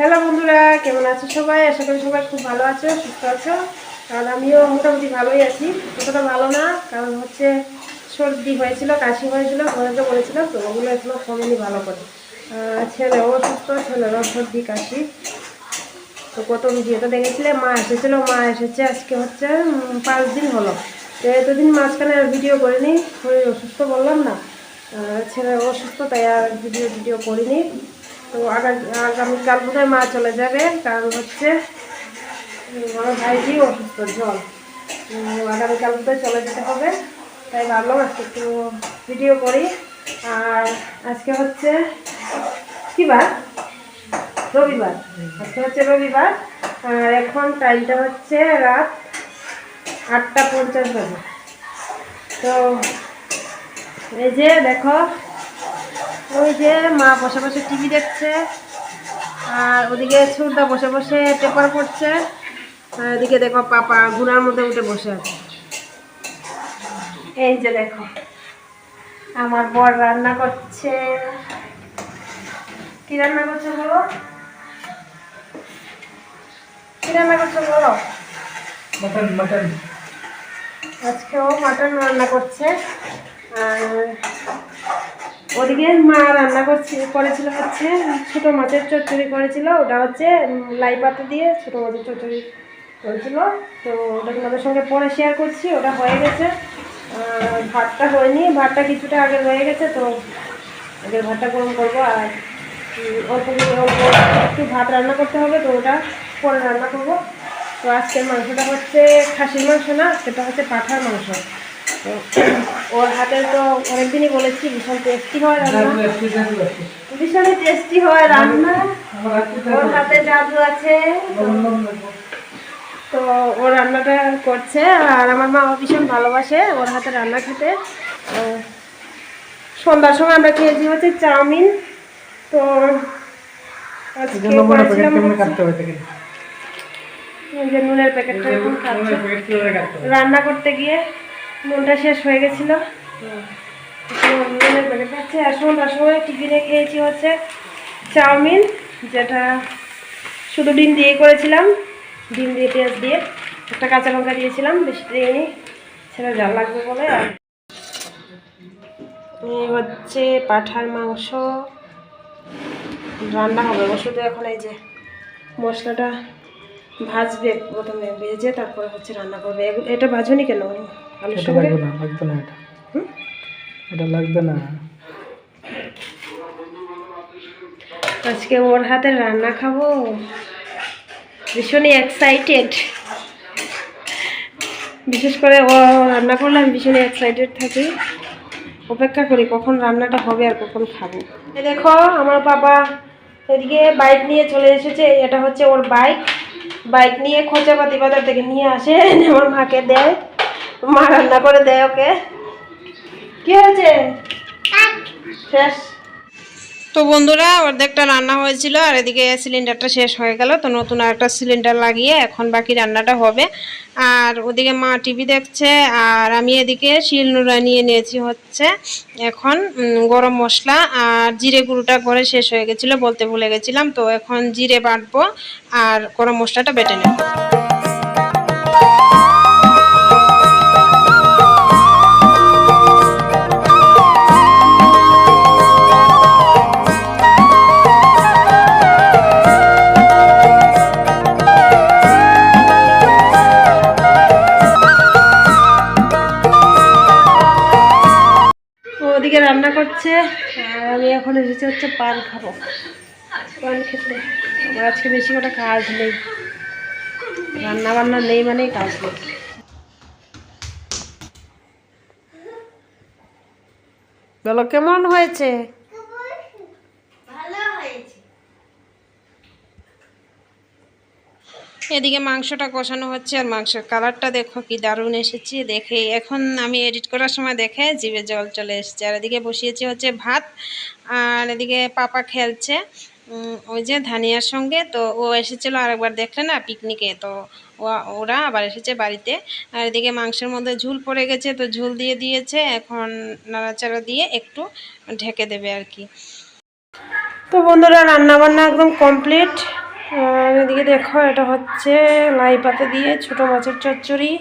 Hello বন্ধুরা, কেমন আছো সবাই? আশা করি সবাই খুব ভালো আছো, সুস্থ আছো। কারণ আমিও মোটামুটি ভালোই আছি। অতটা ভালো না, কারণ হচ্ছে সর্দি হয়েছিল, কাশি হয়েছিল ঘরেতে বলেছিল, তো ওগুলো এখনও কমেনি ভালো করে। ছেলেও অসুস্থ ছেলেরও সর্দি, কাশি। তো কত ভিডিওতে দেখেছিলে, মা এসেছিল, মা এসেছে, আজকে হচ্ছে পাঁচ দিন হলো। তো এতদিন মাঝখানে আর ভিডিও করিনি, শরীর অসুস্থ বললাম না। ছেলে অসুস্থ তাই আর ভিডিও ভিডিও করিনি। তো আগামী আগামীকাল বোধহয় মা চলে যাবে, কারণ হচ্ছে আমার ভাইজি অসুস্থ জল আগামীকাল বোধহয় চলে যেতে হবে। তাই ভাবলাম আজকে একটু ভিডিও করি। আর আজকে হচ্ছে, কি বার? রবিবার। আজকে হচ্ছে রবিবার। আর এখন টাইমটা হচ্ছে রাত আটটা পঞ্চাশ বাজে। তো, এই যে দেখো ওই যে মা বসে বসে টিভি দেখছে আর ওদিকে সুরদা বসে বসে পেপার পড়ছে আর এদিকে দেখো পাপা গুড়ার মধ্যে উঠে বসে আছে। এই যে দেখো আমার বর রান্না করছে। কি রান্না করছে বলো? কি রান্না করছে বলো? মটন মটন আজকেও মাটন রান্না করছে আর ওদিকে মা রান্না করছে, করেছিল হচ্ছে, ছোটো মাছের চচ্চড়ি করেছিল, ওটা হচ্ছে লাই পাতা দিয়ে ছোটো মাছের চচ্চড়ি করেছিল। তো ওটা তোমাদের সঙ্গে পরে শেয়ার করছি, ওটা হয়ে গেছে। ভাতটা হয়নি, ভাতটা কিছুটা আগে হয়ে গেছে, তো আগে ভাতটা গরম করব আর অল্প একটু ভাত রান্না করতে হবে, তো ওটা পরে রান্না করব। তো আজকের মাংসটা হচ্ছে খাসির মাংস না, সেটা হচ্ছে পাঠার মাংস। ওর হাতে তো অনেকদিনই বলেছি ভীষণ টেস্টি হয় রান্না। ভীষণই টেস্টি হয় রান্না। ওর হাতে জাদু আছে তো ও রান্নাটা করছে আর আমার মা ভীষণ ভালোবাসে ওর হাতে রান্না খেতে। সন্ধ্যার সময় আমরা খেয়েছি হচ্ছে চাউমিন। তো নুনের প্যাকেটটা এখন রান্না করতে গিয়ে নুনটা শেষ হয়ে গেছিল। নুনের প্যাকেট সময় টিফিনে খেয়েছি হচ্ছে চাউমিন, যেটা শুধু ডিম দিয়ে করেছিলাম। ডিম দিয়ে পেঁয়াজ দিয়ে একটা কাঁচা লঙ্কা দিয়েছিলাম, বেশি দিইনি। সেটা জাল লাগবে বলে আর হচ্ছে পাঠার মাংস। রান্না হবে শুধু এখন এই যে মশলাটা ভাজবে প্রথমে, ভেজে তারপরে হচ্ছে রান্না করবে। এটা ভাজুনি কেন? এটা লাগবে না লাগবে না এটা। এটা লাগবে না। আজকে ওর হাতের রান্না খাব। ভীষণই এক্সাইটেড বিশেষ করে ও রান্না করলে আমি ভীষণই এক্সাইটেড থাকি। অপেক্ষা করি কখন রান্নাটা হবে আর কখন খাব। দেখো আমার বাবা এদিকে বাইক নিয়ে চলে এসেছে। এটা হচ্ছে ওর বাইক বাইক নিয়ে খোঁচাপাতি বাজার থেকে নিয়ে আসে। আমার মাকে দেয়। মা রান্না করে দেয় ওকে। কি হয়েছে? শেষ। তো বন্ধুরা, অর্ধেকটা রান্না হয়েছিল আর এদিকে সিলিন্ডারটা শেষ হয়ে গেল। তো নতুন আর একটা সিলিন্ডার লাগিয়ে এখন বাকি রান্নাটা হবে। আর ওদিকে মা টিভি দেখছে, আর আমি এদিকে শিলনোড়া নিয়ে নিয়েছি হচ্ছে এখন গরম মশলা আর জিরে গুঁড়োটা করে শেষ হয়ে গেছিল বলতে ভুলে গেছিলাম। তো এখন জিরে বাটবো আর গরম মশলাটা বেটে নেব। আর আমি এখন এসেছি হচ্ছে পান খাব। পান খেতে। আমার আজকে বেশি কটা কাজ নেই। রান্না বান্না নেই মানেই কাজ নেই। বলো, কেমন হয়েছে? এদিকে মাংসটা কষানো হচ্ছে আর মাংসের কালারটা দেখো কি দারুণ এসেছে। দেখে এখন আমি এডিট করার সময় দেখে জিভে জল চলে এসেছে। আর এদিকে বসিয়েছি হচ্ছে ভাত, আর এদিকে পাপা খেলছে। ওই যে ধানিয়ার সঙ্গে, তো ও এসেছিল আরেকবার দেখলে না পিকনিকে, তো ওরা আবার এসেছে বাড়িতে। আর এদিকে মাংসের মধ্যে ঝুল পড়ে গেছে, তো ঝুল দিয়ে দিয়েছে। এখন নাড়াচাড়া দিয়ে একটু ঢেকে দেবে আর কি। তো বন্ধুরা রান্না বান্না একদম কমপ্লিট। আর এদিকে দেখো, এটা হচ্ছে লাই পাতা দিয়ে ছোট মাছের চচ্চড়ি।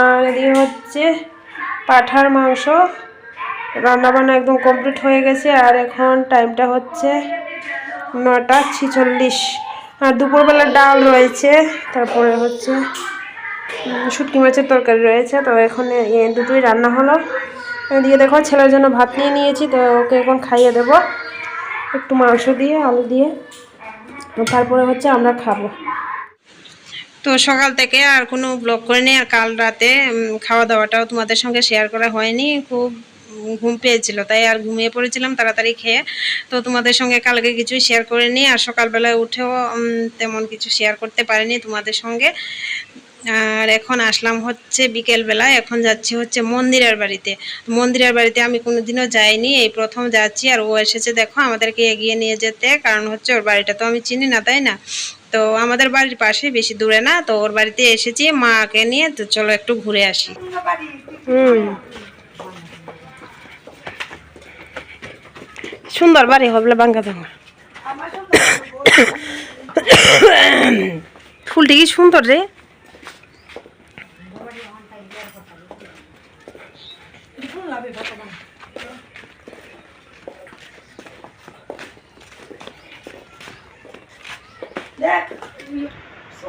আর এদিকে হচ্ছে পাঠার মাংস। রান্নাবান্না একদম কমপ্লিট হয়ে গেছে, আর এখন টাইমটা হচ্ছে নটা ছিচল্লিশ। আর দুপুরবেলা ডাল রয়েছে, তারপরে হচ্ছে শুটকি মাছের তরকারি রয়েছে, তো এখন দুটোই রান্না হলো। এদিকে দেখো, ছেলের জন্য ভাত নিয়ে নিয়েছি, তো ওকে এখন খাইয়ে দেবো। একটু মাংস দিয়ে, আলু দিয়ে। তারপরে হচ্ছে আমরা খাব। তো সকাল থেকে আর কোনো ব্লগ করিনি, আর কাল রাতে খাওয়া দাওয়াটাও তোমাদের সঙ্গে শেয়ার করা হয়নি। খুব ঘুম পেয়েছিল, তাই আর ঘুমিয়ে পড়েছিলাম তাড়াতাড়ি খেয়ে। তো তোমাদের সঙ্গে কালকে কিছুই শেয়ার করে করিনি, আর সকালবেলায় উঠেও তেমন কিছু শেয়ার করতে পারিনি তোমাদের সঙ্গে। আর এখন আসলাম হচ্ছে বিকেলবেলা এখন যাচ্ছি হচ্ছে মন্দিরের বাড়িতে। মন্দিরের বাড়িতে আমি কোনোদিনও যাইনি, এই প্রথম যাচ্ছি আর ও এসেছে দেখো আমাদেরকে এগিয়ে নিয়ে যেতে, কারণ হচ্ছে ওর বাড়িটা তো আমি চিনি না, তাই না? তো আমাদের বাড়ির পাশে বেশি দূরে না, তো ওর বাড়িতে এসেছি, মাকে নিয়ে তো চলো একটু ঘুরে আসি। সুন্দর বাড়ি হবে বাঙ্গা ভাঙা ফুলটি কি সুন্দর রে?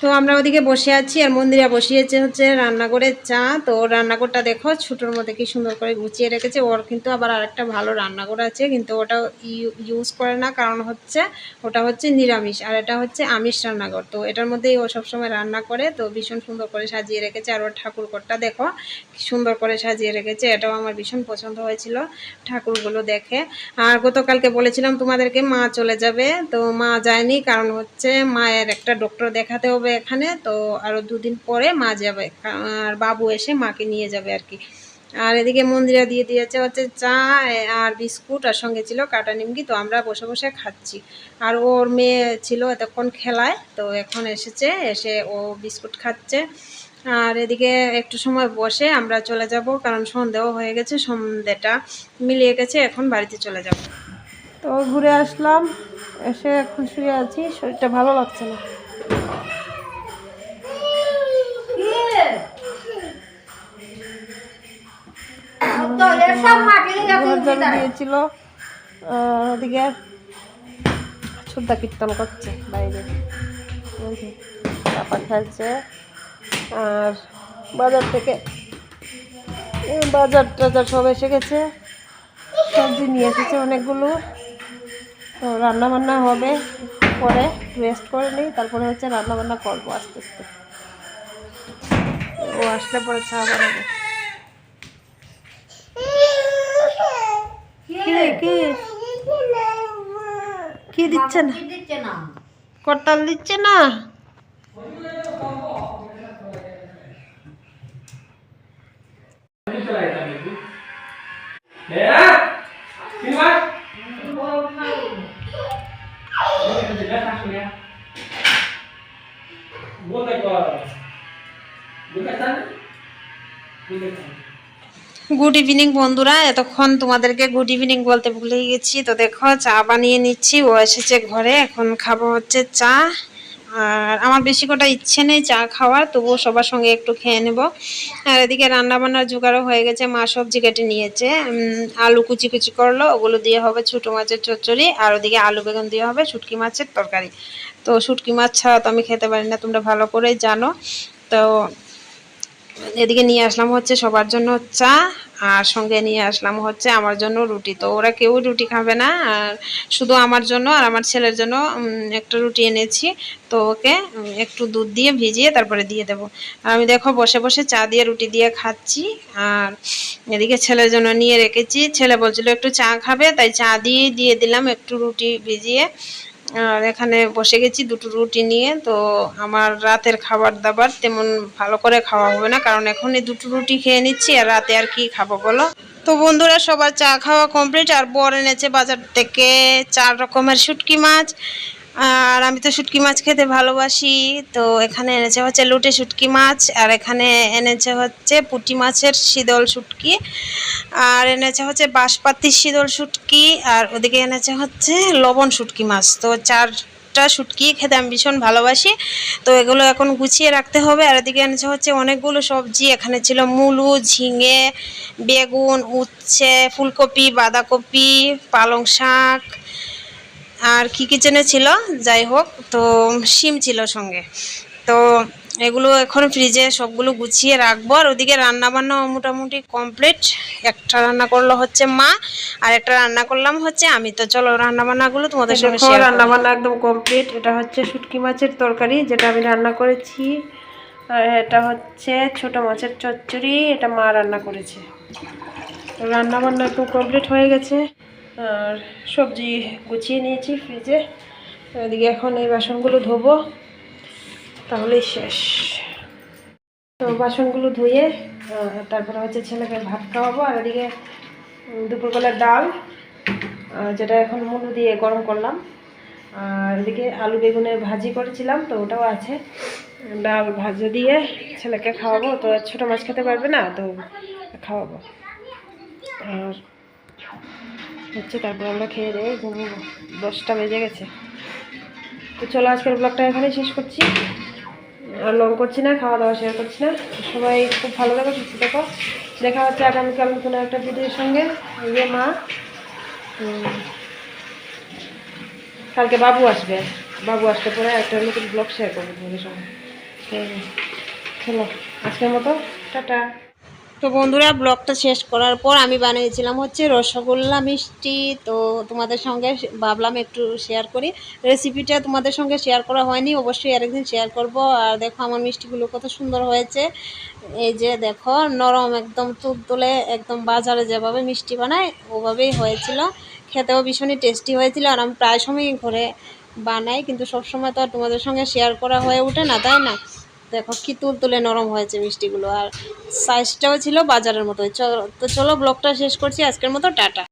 তো আমরা ওদিকে বসে আছি আর মন্দিরে বসিয়েছে হচ্ছে রান্নাঘরের চা। তো রান্নাঘরটা দেখো, ছোটোর মধ্যে কি সুন্দর করে গুছিয়ে রেখেছে। ওর কিন্তু আবার আরেকটা ভালো রান্নাঘর আছে, কিন্তু ওটা ইউজ করে না, কারণ হচ্ছে ওটা হচ্ছে নিরামিষ আর এটা হচ্ছে আমিষ রান্নাঘর। তো এটার মধ্যেই ও সবসময় রান্না করে, তো ভীষণ সুন্দর করে সাজিয়ে রেখেছে। আর ওর ঠাকুরঘরটা দেখো সুন্দর করে সাজিয়ে রেখেছে। এটাও আমার ভীষণ পছন্দ হয়েছিল ঠাকুরগুলো দেখে। আর গতকালকে বলেছিলাম তোমাদেরকে মা চলে যাবে, তো মা যায়নি, কারণ হচ্ছে মায়ের একটা ডক্টর দেখাতে হবে। এখানে, তো আরও দুদিন পরে মা যাবে। আর বাবু এসে মাকে নিয়ে যাবে আর কি। আর এদিকে মন্দিরে দিয়ে দিয়েছে হচ্ছে চা আর বিস্কুট আর সঙ্গে ছিল কাটা নিমকি, তো আমরা বসে বসে খাচ্ছি। আর ওর মেয়ে ছিল এতক্ষণ খেলায়, তো এখন এসেছে, এসে ও বিস্কুট খাচ্ছে। আর এদিকে একটু সময় বসে আমরা চলে যাব, কারণ সন্ধেও হয়ে গেছে সন্ধেটা মিলিয়ে গেছে, এখন বাড়িতে চলে যাব। তো ঘুরে আসলাম, এসে এখন শুয়ে আছি, শরীরটা ভালো লাগছে না। দিয়েছিল ওদিকে শুদ্ধা কীর্তন করছে বাইরে। যে খেলছে। আর বাজার থেকে বাজার টাজার সব এসে গেছে। সবজি নিয়ে এসেছে অনেকগুলো। তো রান্না বান্না হবে পরে রেস্ট করে নিই তারপরে হচ্ছে রান্না বান্না করব আস্তে আস্তে। ও আসলে পরে চা বানাবো। কি রে, কি? কি দিচ্ছে না? করতাল দিচ্ছে না? গুড ইভিনিং বন্ধুরা। এতক্ষণ তোমাদেরকে গুড ইভিনিং বলতে ভুলে গেছি। তো দেখো, চা বানিয়ে নিচ্ছি। ও এসেছে ঘরে। এখন খাব হচ্ছে চা। আর আমার বেশি কটা ইচ্ছে নেই চা খাওয়ার, তবুও সবার সঙ্গে একটু খেয়ে নেব। আর এদিকে রান্না বান্নার জোগাড়ও হয়ে গেছে। মা সবজি কেটে নিয়েছে। আলু কুচি কুচি করল। ওগুলো দিয়ে হবে ছোটো মাছের চচ্চড়ি। আর ওদিকে আলু বেগুন দিয়ে হবে শুটকি মাছের তরকারি। তো শুটকি মাছ ছাড়া তো আমি খেতে পারি না। তোমরা ভালো করেই জানো। তো এদিকে নিয়ে আসলাম হচ্ছে সবার জন্য চা, আর সঙ্গে নিয়ে আসলাম হচ্ছে আমার জন্য রুটি। তো ওরা কেউ রুটি খাবে না, আর শুধু আমার জন্য আর আমার ছেলের জন্য একটা রুটি এনেছি। তো ওকে একটু দুধ দিয়ে ভিজিয়ে তারপরে দিয়ে দেবো। আর আমি দেখো বসে বসে চা দিয়ে রুটি দিয়ে খাচ্ছি, আর এদিকে ছেলের জন্য নিয়ে রেখেছি। ছেলে বলছিল একটু চা খাবে, তাই চা দিয়ে দিয়ে দিলাম একটু রুটি ভিজিয়ে। আর এখানে বসে গেছি দুটো রুটি নিয়ে। তো আমার রাতের খাবার দাবার তেমন ভালো করে খাওয়া হবে না, কারণ এখন এই দুটো রুটি খেয়ে নিচ্ছি, আর রাতে আর কি খাব বলো? তো বন্ধুরা, সবার চা খাওয়া কমপ্লিট আর বর এনেছে বাজার থেকে চার রকমের শুটকি মাছ। আর আমি তো শুটকি মাছ খেতে ভালোবাসি, তো এখানে এনেছে হচ্ছে লুটে শুটকি মাছ, আর এখানে এনেছে হচ্ছে পুঁটি মাছের শীতল শুটকি, আর এনেছে হচ্ছে বাঁশপাতির শীতল শুটকি, আর ওদিকে এনেছে হচ্ছে লবণ শুটকি মাছ। তো চারটা শুটকি খেতে আমি ভীষণ ভালোবাসি, তো এগুলো এখন গুছিয়ে রাখতে হবে, আর এদিকে এনেছে হচ্ছে অনেকগুলো সবজি, এখানে ছিল মূলো, ঝিঙে, বেগুন, উচ্ছে, ফুলকপি, বাঁধাকপি, পালং শাক আর কি কিচেনে ছিল যাই হোক তো শিম ছিল সঙ্গে। তো এগুলো এখন ফ্রিজে সবগুলো গুছিয়ে রাখব। আর ওদিকে রান্না বান্না মোটামুটি কমপ্লিট একটা রান্না করল হচ্ছে মা আর একটা রান্না করলাম হচ্ছে আমি। তো চলো রান্না বান্নাগুলো তোমাদের সঙ্গে শেয়ার রান্না বান্না একদম কমপ্লিট এটা হচ্ছে শুটকি মাছের তরকারি যেটা আমি রান্না করেছি। আর এটা হচ্ছে ছোট মাছের চচ্চড়ি এটা মা রান্না করেছে। তো রান্না বান্না একদম কমপ্লিট হয়ে গেছে। আর সবজি গুছিয়ে নিয়েছি, ফ্রিজে। এদিকে এখন এই বাসনগুলো ধোবো, তাহলেই শেষ। তো বাসনগুলো ধুয়ে তারপরে হচ্ছে ছেলেকে ভাত খাওয়াবো, আর এদিকে দুপুরবেলার ডাল যেটা এখন মুলু দিয়ে গরম করলাম। আর এদিকে আলু বেগুনের ভাজি করেছিলাম, তো ওটাও আছে। ডাল ভাজা দিয়ে ছেলেকে খাওয়াবো, তো ছোটো মাছ খেতে পারবে না, তো খাওয়াবো। আর হচ্ছে তারপর আমরা খেয়ে দিয়ে ঘুমবো দশটা বেজে গেছে। তো চলো আজকের ব্লগটা এখানেই শেষ করছি। আর লং করছি না খাওয়া দাওয়া শেয়ার করছি না। সবাই খুব ভালো থাকো সুস্থ থাকো। দেখা হচ্ছে আগামীকাল কোনো একটা ভিডিওর সঙ্গে। এই যে মা কালকে বাবু আসবে। বাবু আসতে পরে একটা নতুন ব্লগ শেয়ার করব তোমাদের সঙ্গে। হুম, চলো আজকের মতো টাটা। তো বন্ধুরা, ব্লগটা শেষ করার পর আমি বানিয়েছিলাম হচ্ছে রসগোল্লা মিষ্টি। তো তোমাদের সঙ্গে ভাবলাম একটু শেয়ার করি। রেসিপিটা তোমাদের সঙ্গে শেয়ার করা হয়নি, অবশ্যই আরেকদিন শেয়ার করব। আর দেখো আমার মিষ্টিগুলো কত সুন্দর হয়েছে। এই যে দেখো, নরম একদম তুলতুলে একদম বাজারে যেভাবে মিষ্টি বানায়, ওভাবেই হয়েছিল। খেতেও ভীষণই টেস্টি হয়েছিল। আর আমি প্রায় সময়ই ঘরে বানাই, কিন্তু সবসময় তো আর তোমাদের সঙ্গে শেয়ার করা হয়ে ওঠে না, তাই না? দেখো কি তুলতুলে নরম হয়েছে মিষ্টিগুলো আর সাইজটাও ছিল বাজারের মতো তো চলো ব্লগটা শেষ করছি। আজকের মতো টাটা।